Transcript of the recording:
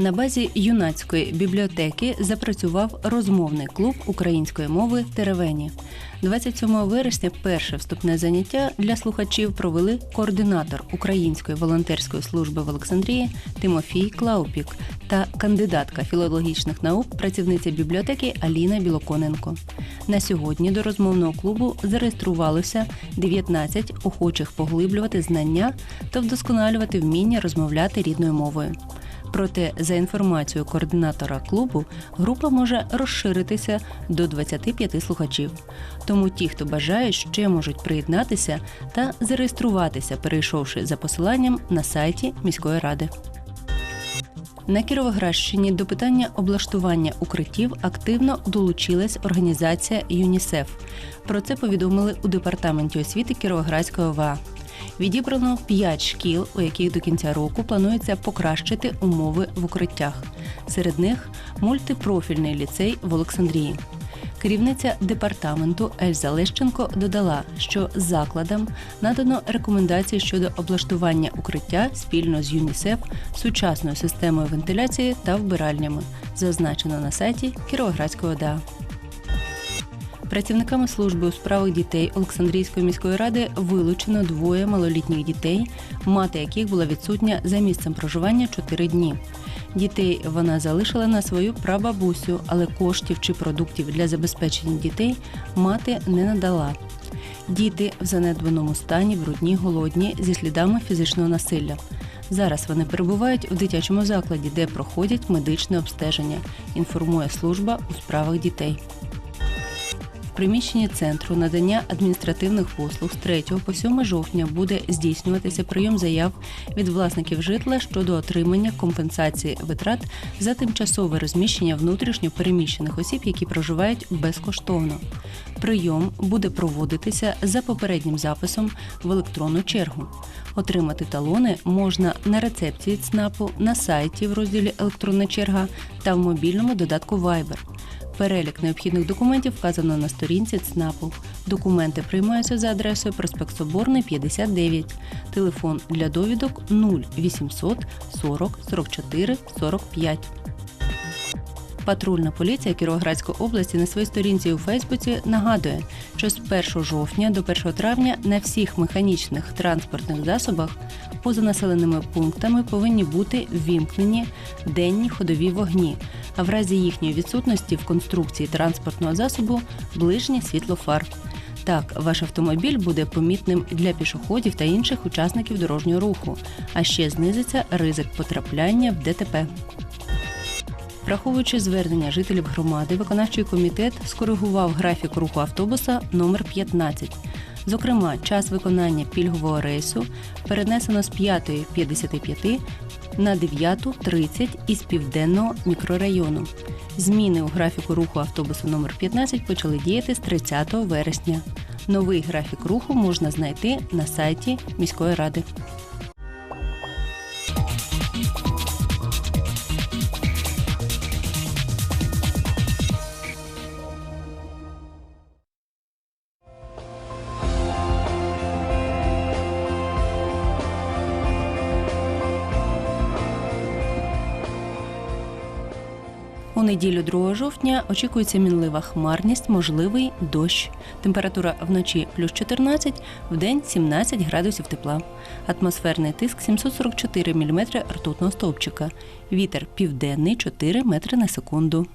На базі юнацької бібліотеки запрацював розмовний клуб української мови Теревені. 27 вересня перше вступне заняття для слухачів провели координатор Української волонтерської служби в Олександрії Тимофій Клаупік та кандидатка філологічних наук, працівниця бібліотеки Аліна Білоконенко. На сьогодні до розмовного клубу зареєструвалося 19 охочих поглиблювати знання та вдосконалювати вміння розмовляти рідною мовою. Проте, за інформацією координатора клубу, група може розширитися до 25 слухачів. Тому ті, хто бажає, ще можуть приєднатися та зареєструватися, перейшовши за посиланням на сайті міської ради. На Кіровоградщині до питання облаштування укриттів активно долучилась організація ЮНІСЕФ. Про це повідомили у департаменті освіти Кіровоградської ОВА. Відібрано 5 шкіл, у яких до кінця року планується покращити умови в укриттях. Серед них мультипрофільний ліцей в Олександрії. Керівниця департаменту Ельза Лещенко додала, що закладам надано рекомендації щодо облаштування укриття спільно з ЮНІСЕФ сучасною системою вентиляції та вбиральнями, зазначено на сайті Кіровоградської ОДА. Працівниками служби у справах дітей Олександрійської міської ради вилучено двоє малолітніх дітей, мати яких була відсутня за місцем проживання 4 дні. Дітей вона залишила на свою прабабусю, але коштів чи продуктів для забезпечення дітей мати не надала. Діти в занедбаному стані, брудні, голодні, зі слідами фізичного насилля. Зараз вони перебувають у дитячому закладі, де проходять медичне обстеження, інформує служба у справах дітей. Приміщенні центру надання адміністративних послуг з 3 по 7 жовтня буде здійснюватися прийом заяв від власників житла щодо отримання компенсації витрат за тимчасове розміщення внутрішньо переміщених осіб, які проживають безкоштовно. Прийом буде проводитися за попереднім записом в електронну чергу. Отримати талони можна на рецепції ЦНАПу, на сайті в розділі Електронна черга та в мобільному додатку Viber. Перелік необхідних документів вказано на сторінці ЦНАПу. Dокументи приймаються за адресою проспект Соборний 59. Телефон для довідок 0800 40 44 45. Патрульна поліція Кіровоградської області на своїй сторінці у Фейсбуці нагадує, що з 1 жовтня до 1 травня на всіх механічних транспортних засобах поза населеними пунктами повинні бути ввімкнені денні ходові вогні, а в разі їхньої відсутності в конструкції транспортного засобу ближнє світло фар. Так, ваш автомобіль буде помітним для пішоходів та інших учасників дорожнього руху, а ще знизиться ризик потрапляння в ДТП. Враховуючи звернення жителів громади, виконавчий комітет скоригував графік руху автобуса номер 15. Зокрема, час виконання пільгового рейсу перенесено з 5.55 на 9.30 із південного мікрорайону. Зміни у графіку руху автобусу номер 15 почали діяти з 30 вересня. Новий графік руху можна знайти на сайті міської ради. У неділю 2 жовтня очікується мінлива хмарність, можливий дощ. Температура вночі плюс 14, вдень 17 градусів тепла. Атмосферний тиск 744 мм ртутного стовпчика. Вітер південний 4 метри на секунду.